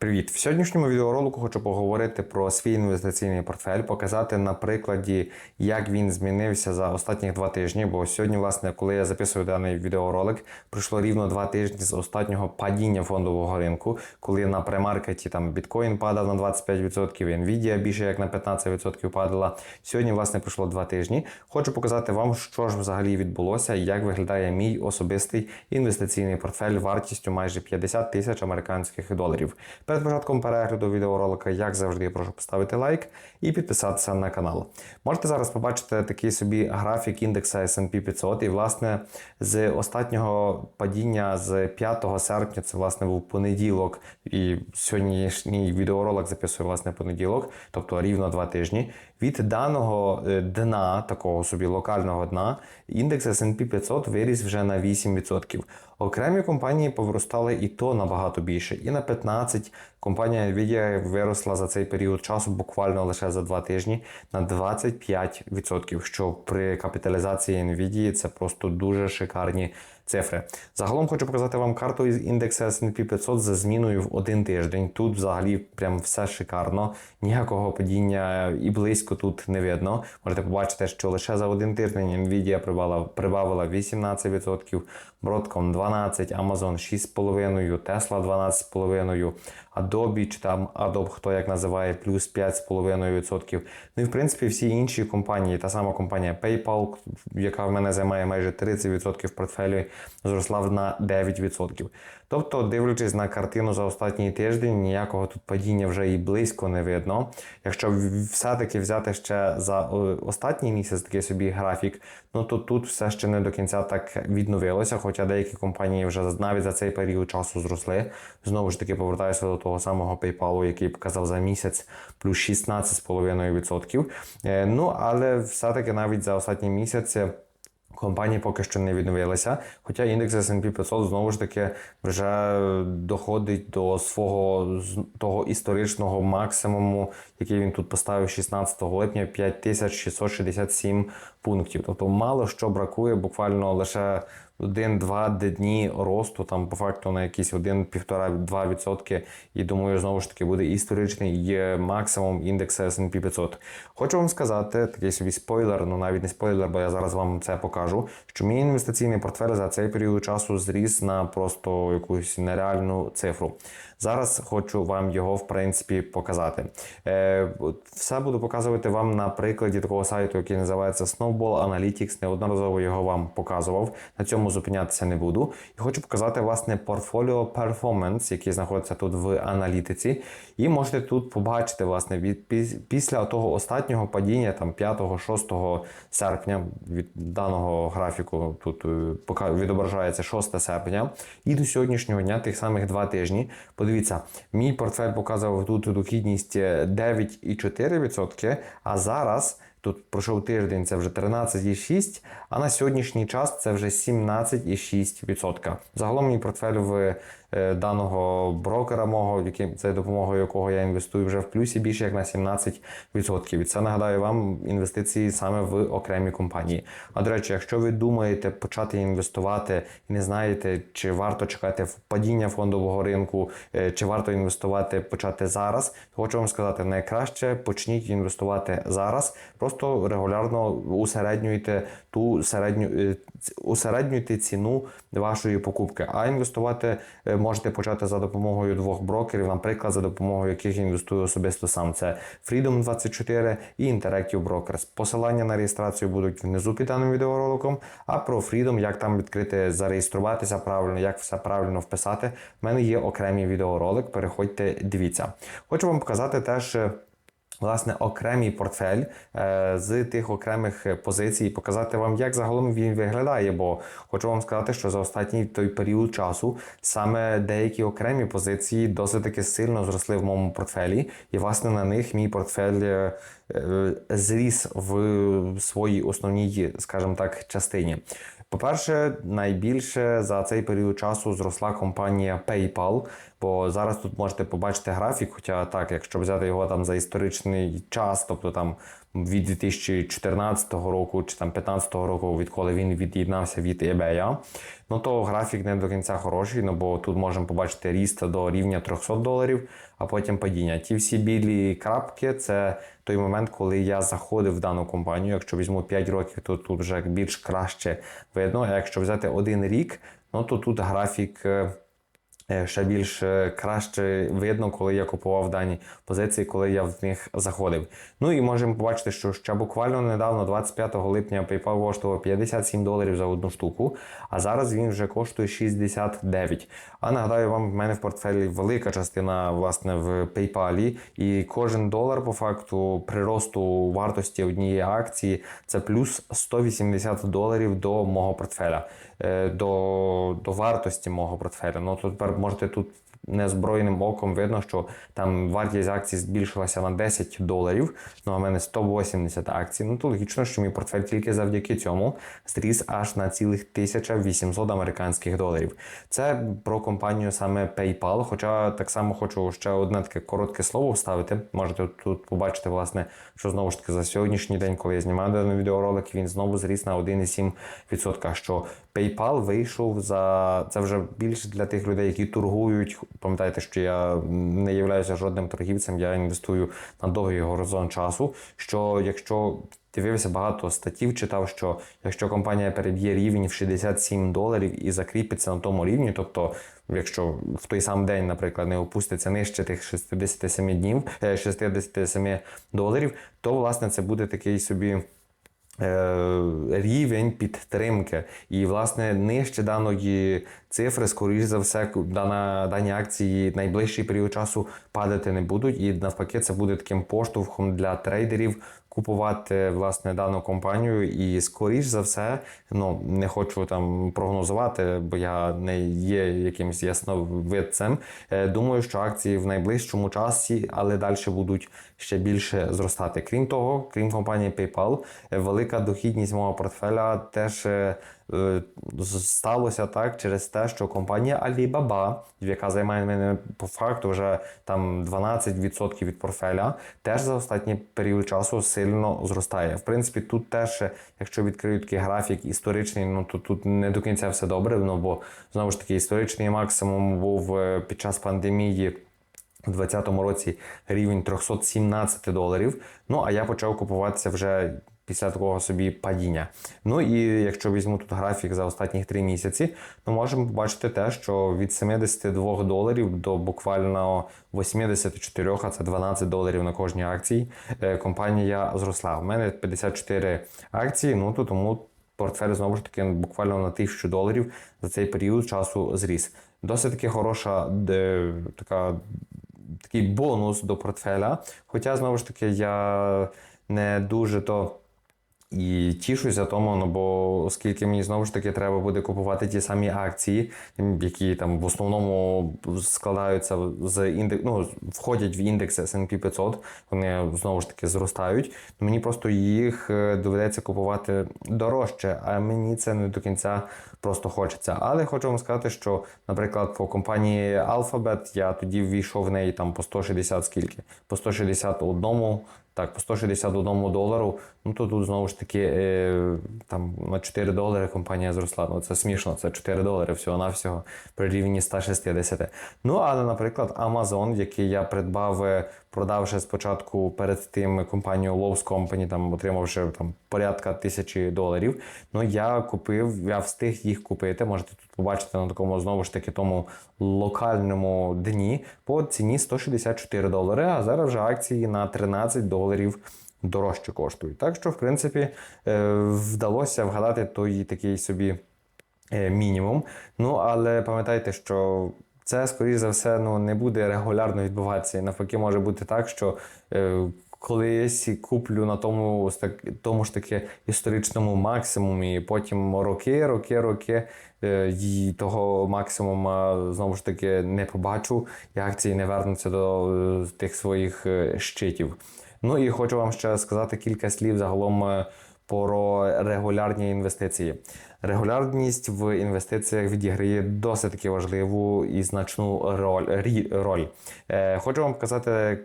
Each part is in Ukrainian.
Привіт! В сьогоднішньому відеоролику хочу поговорити про свій інвестиційний портфель, показати на прикладі, як він змінився за останні два тижні. Бо сьогодні, власне, коли я записую даний відеоролик, пройшло рівно два тижні з останнього падіння фондового ринку, коли на премаркеті там біткоін падав на 25%, Nvidia більше як на 15% падала. Сьогодні, власне, пройшло два тижні. Хочу показати вам, що ж взагалі відбулося, як виглядає мій особистий інвестиційний портфель вартістю майже 50 тисяч американських доларів. Перед початком перегляду відеоролика, як завжди, я прошу поставити лайк і підписатися на канал. Можете зараз побачити такий собі графік індекса S&P 500. І, власне, з останнього падіння з 5 серпня, це власне був понеділок, і сьогоднішній відеоролик записує власне понеділок, тобто рівно два тижні. Від даного е, дна, такого собі локального дна, індекс S&P 500 виріс вже на 8%. Окремі компанії повиростали і то набагато більше. І на 15 компанія Nvidia виросла за цей період часу буквально лише за 2 тижні на 25%, що при капіталізації Nvidia це просто дуже шикарні цифри. Загалом хочу показати вам карту із індексу S&P 500 за зміною в один тиждень. Тут взагалі прям все шикарно, ніякого падіння і близько тут не видно. Можете побачити, що лише за один тиждень Nvidia прибавила, прибавила 18%, Broadcom 12%, Amazon 6,5%, Tesla 12,5%, Adobe чи там Adobe, хто як називає, плюс 5,5%. Ну і в принципі всі інші компанії, та сама компанія PayPal, яка в мене займає майже 30% в портфелі, зросла на 9%. Тобто, дивлячись на картину за останній тиждень, ніякого тут падіння вже і близько не видно. Якщо все-таки взяти ще за останній місяць такий собі графік, ну то тут все ще не до кінця так відновилося, хоча деякі компанії вже навіть за цей період часу зросли. Знову ж таки, повертаюся до того самого PayPal, який показав за місяць плюс 16,5%. Е, ну, але все-таки навіть за останній місяць. Компанії поки що не відновилися, хоча індекс S&P 500 знову ж таки вже доходить до свого того історичного максимуму, який він тут поставив 16 липня 5667 пунктів. Тобто мало що бракує, буквально лише один-два дні росту, там по факту на якісь 1-1,5-2%. І думаю, знову ж таки буде історичний максимум індексу S&P 500. Хочу вам сказати, такий собі спойлер, ну навіть не спойлер, бо я зараз вам це покажу. Що мій інвестиційний портфель за цей період часу зріс на просто якусь нереальну цифру. Зараз хочу вам його в принципі показати. Е, Все буду показувати вам на прикладі такого сайту, який називається Snowball Analytics. Неодноразово його вам показував. На цьому зупинятися не буду. І хочу показати власне портфоліо Performance, який знаходиться тут в аналітиці. І можете тут побачити, власне, від після того останнього падіння, там 5-6 серпня від даного графіку, тут е, відображається 6 серпня, і до сьогоднішнього дня тих самих два тижні. Подивіться, мій портфель показував тут дохідність 9,4%, а зараз. Тут пройшов тиждень, це вже 13,6%, а на сьогоднішній час це вже 17,6%. Загалом мій портфель в Е, даного брокера мого, це допомогою якого я інвестую вже в плюсі більше як на 17%. І це нагадаю вам інвестиції саме в окремі компанії. А до речі, якщо ви думаєте почати інвестувати і не знаєте, чи варто чекати падіння фондового ринку, е, чи варто інвестувати почати зараз, то хочу вам сказати, найкраще почніть інвестувати зараз. Регулярно усереднюйте ту середню е, усереднюйте ціну вашої покупки, а інвестувати можете почати за допомогою двох брокерів, наприклад, за допомогою яких інвестую особисто сам. Це Freedom24 і Interactive Brokers. Посилання на реєстрацію будуть внизу під даним відеороликом. А про Freedom, як там відкрити, зареєструватися правильно, як все правильно вписати, в мене є окремий відеоролик. Переходьте, дивіться. Хочу вам показати теж власне окремий портфель е, з тих окремих позицій, показати вам, як загалом він виглядає. Бо хочу вам сказати, що за останній той період часу саме деякі окремі позиції досить таки сильно зросли в моєму портфелі, і власне на них мій портфель. Е, е, зріс в своїй основній, скажімо так, частині. По-перше, найбільше за цей період часу зросла компанія PayPal. Бо зараз тут можете побачити графік, хоча так, якщо взяти його там за історичний час, тобто там від 2014 року чи там 2015 року, відколи він від'єднався від eBay, ну то графік не до кінця хороший, ну бо тут можемо побачити ріст до рівня 300 доларів, а потім падіння. Ті всі білі крапки це той момент, коли я заходив в дану компанію. Якщо візьму 5 років, то тут вже більш краще видно. А якщо взяти один рік, ну то тут графік. Е, Ще більш е, краще видно, коли я купував дані позиції, коли я в них заходив. Ну і можемо побачити, що ще буквально недавно, 25 липня, PayPal коштував 57 доларів за одну штуку, а зараз він вже коштує 69. А нагадаю вам, в мене в портфелі велика частина власне в PayPal, і кожен долар по факту приросту вартості однієї акції це плюс 180 доларів до мого портфеля, е, до, до вартості мого портфеля. Ну то тепер можете тут незброєним оком видно, що там вартість акцій збільшилася на 10 доларів. Ну а в мене 180 акцій. Ну то логічно, що мій портфель тільки завдяки цьому зріс аж на цілих 1800 американських доларів. Це про компанію саме PayPal. Хоча так само хочу ще одне таке коротке слово вставити. Можете тут побачити, власне, що знову ж таки за сьогоднішній день, коли я знімаю даний відеоролик, він знову зріс на 1,7%. Що PayPal вийшов за це вже більше для тих людей, які торгують. Пам'ятайте, що я не являюся жодним торгівцем, я інвестую на довгий горизонт часу. Що якщо дивився багато статтів, читав, що якщо компанія переб'є рівень в 67 доларів і закріпиться на тому рівні, тобто, якщо в той сам день, наприклад, не опуститься нижче тих 67 днів, е, 67 доларів, то власне це буде такий собі. Е, рівень підтримки. І, власне, нижче даної цифри, скоріш за все, дана, дані акції найближчий період часу падати не будуть. І навпаки, це буде таким поштовхом для трейдерів купувати власне дану компанію. І скоріш за все, ну не хочу там прогнозувати, бо я не є якимось ясновидцем. Е, Думаю, що акції в найближчому часі, але далі будуть ще більше зростати. Крім того, крім компанії PayPal, е, велика дохідність мого портфеля теж. Е, Сталося так через те, що компанія Alibaba, яка займає мене по факту вже там 12% від портфеля, теж за останній період часу сильно зростає. В принципі, тут теж, якщо відкрию такий графік історичний, ну то тут не до кінця все добре. Ну бо знову ж таки історичний максимум був е, під час пандемії. У 2020 році рівень 317 доларів. Ну а я почав купуватися вже після такого собі падіння. Ну і якщо візьму тут графік за останні три місяці, то можемо побачити те, що від 72 доларів до буквально 84, а це 12 доларів на кожній акції, е, компанія зросла. У мене 54 акції, ну то тому портфель знову ж таки буквально на 1000 доларів за цей період часу зріс. Досить таки хороша де, така такий бонус до портфеля. Хоча, знову ж таки, я не дуже то. І тішуся тому, ну бо оскільки мені знову ж таки треба буде купувати ті самі акції, які там в основному складаються з індекс, ну, входять в індекс S&P 500, вони знову ж таки зростають. То мені просто їх е, доведеться купувати дорожче, а мені це не до кінця просто хочеться. Але хочу вам сказати, що, наприклад, по компанії Alphabet я тоді ввійшов в неї там по 160 скільки? По 161 так, по 161 долару, ну то тут знову ж таки е, там на 4 долари компанія зросла. Ну це смішно, це 4 долари всього-навсього при рівні 160. Ну, але, наприклад, Amazon, який я придбав, е, продавши спочатку перед тим компанію Lowe's Company, там отримавши там порядка тисячі доларів. Ну я купив, я встиг їх купити. Можете тут побачити на такому знову ж таки тому локальному дні по ціні 164 долари. А зараз вже акції на 13 доларів. Дорожче коштують. Так що, в принципі, е, вдалося вгадати той такий собі е, мінімум. Ну, але пам'ятайте, що це, скоріш за все, ну, не буде регулярно відбуватися. І навпаки, може бути так, що е, колись куплю на тому, тому ж таки історичному максимумі, і потім роки, роки, роки е, того максимума знову ж таки не побачу, і акції не вернуться до е, тих своїх е, щитів. Ну і хочу вам ще сказати кілька слів загалом е, про регулярні інвестиції. Регулярність в інвестиціях відіграє досить таки важливу і значну роль. роль. Е, хочу вам показати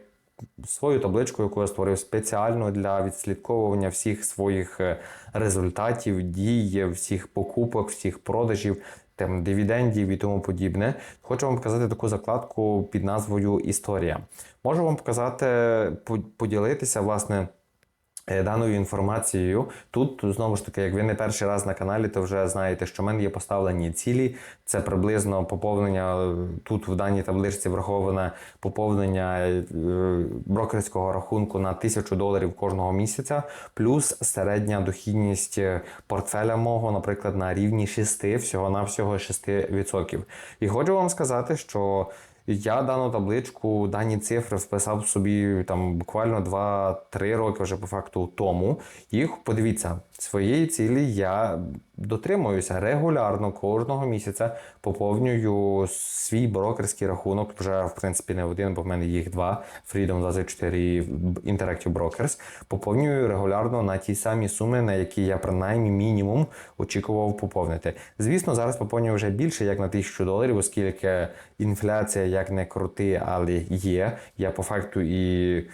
свою табличку, яку я створив спеціально для відслідковування всіх своїх е, результатів, дій, всіх покупок, всіх продажів. Там дивідендів і тому подібне. Хочу вам показати таку закладку під назвою Історія. Можу вам показати, поділитися, власне, даною інформацією. Тут знову ж таки, як ви не перший раз на каналі, то вже знаєте, що в мене є поставлені цілі. Це приблизно поповнення е, тут в даній табличці враховане поповнення е, брокерського рахунку на 1000 доларів кожного місяця, плюс середня дохідність е, портфеля мого, наприклад, на рівні 6, всього-навсього 6%. І хочу вам сказати, що я дану табличку, дані цифри вписав собі там буквально 2-3 роки вже по факту тому. Їх подивіться, своєї цілі я дотримуюся регулярно кожного місяця поповнюю свій брокерський рахунок. Вже в принципі не один, бо в мене їх два: Freedom 24 і Interactive Brokers. Поповнюю регулярно на ті самі суми, на які я принаймні мінімум очікував поповнити. Звісно, зараз поповнюю вже більше як на 1000 доларів, оскільки інфляція як не крути, але є. Я по факту і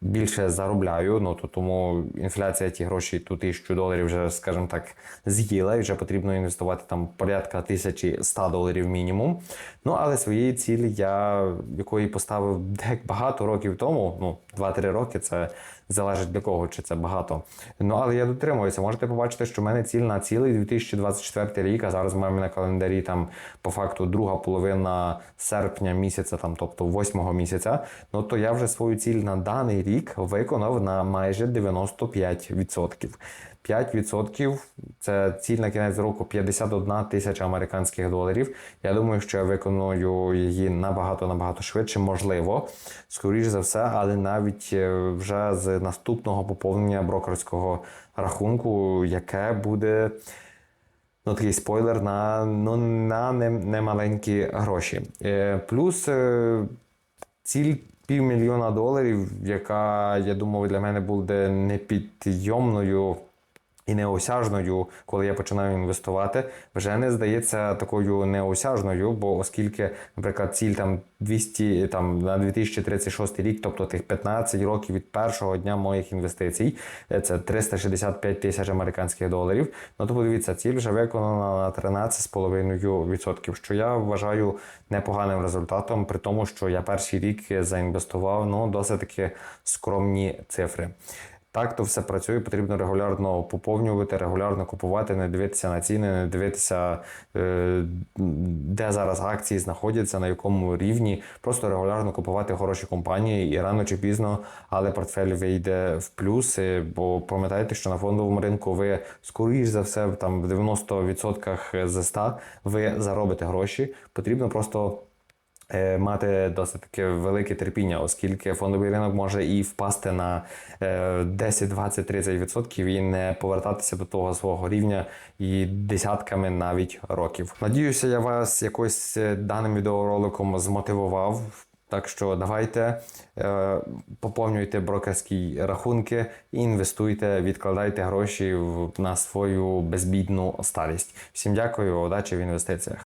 більше заробляю. Ну то тому інфляція ті гроші ту тисячу доларів вже, скажімо так, з'їла, і вже потрібно інвестувати там порядка 1100 доларів мінімум. Ну але своєї цілі я якої поставив дек багато років тому. Ну 2-3 роки це залежить для кого, чи це багато. Ну але я дотримуюся. Можете побачити, що в мене ціль на цілий 2024 рік, а зараз маємо на календарі там по факту друга половина серпня місяця, там, тобто восьмого місяця. Ну то я вже свою ціль на даний рік виконав на майже 95%. 5% це ціль на кінець року 51 тисяча американських доларів. Я думаю, що я виконую її набагато набагато швидше, можливо, скоріш за все, але навіть е, вже з наступного поповнення брокерського рахунку, яке буде. Ну, такий спойлер на, ну, на не- немаленькі гроші. Е, плюс е, ціль півмільйона доларів, яка, я думаю, для мене буде непідйомною і неосяжною, коли я починаю інвестувати, вже не здається такою неосяжною, бо оскільки, наприклад, ціль там 200 там на 2036 рік, тобто тих 15 років від першого дня моїх інвестицій, е, це 365 тисяч американських доларів. Ну то подивіться, ціль вже виконана на 13,5%, що я вважаю непоганим результатом, при тому, що я перший рік заінвестував ну досить таки скромні цифри. Так то все працює, потрібно регулярно поповнювати, регулярно купувати, не дивитися на ціни, не дивитися, е, де зараз акції знаходяться, на якому рівні. Просто регулярно купувати хороші компанії і рано чи пізно, але портфель вийде в плюси. Бо пам'ятайте, що на фондовому ринку ви скоріш за все там в 90% з 100 ви заробите гроші. Потрібно просто мати досить таке велике терпіння, оскільки фондовий ринок може і впасти на е, 10, 20, 30 відсотків і не повертатися до того свого рівня і десятками навіть років. Надіюся, я вас якось е, даним відеороликом змотивував. Так що давайте е, поповнюйте брокерські рахунки, інвестуйте, відкладайте гроші на свою безбідну старість. Всім дякую, удачі в інвестиціях.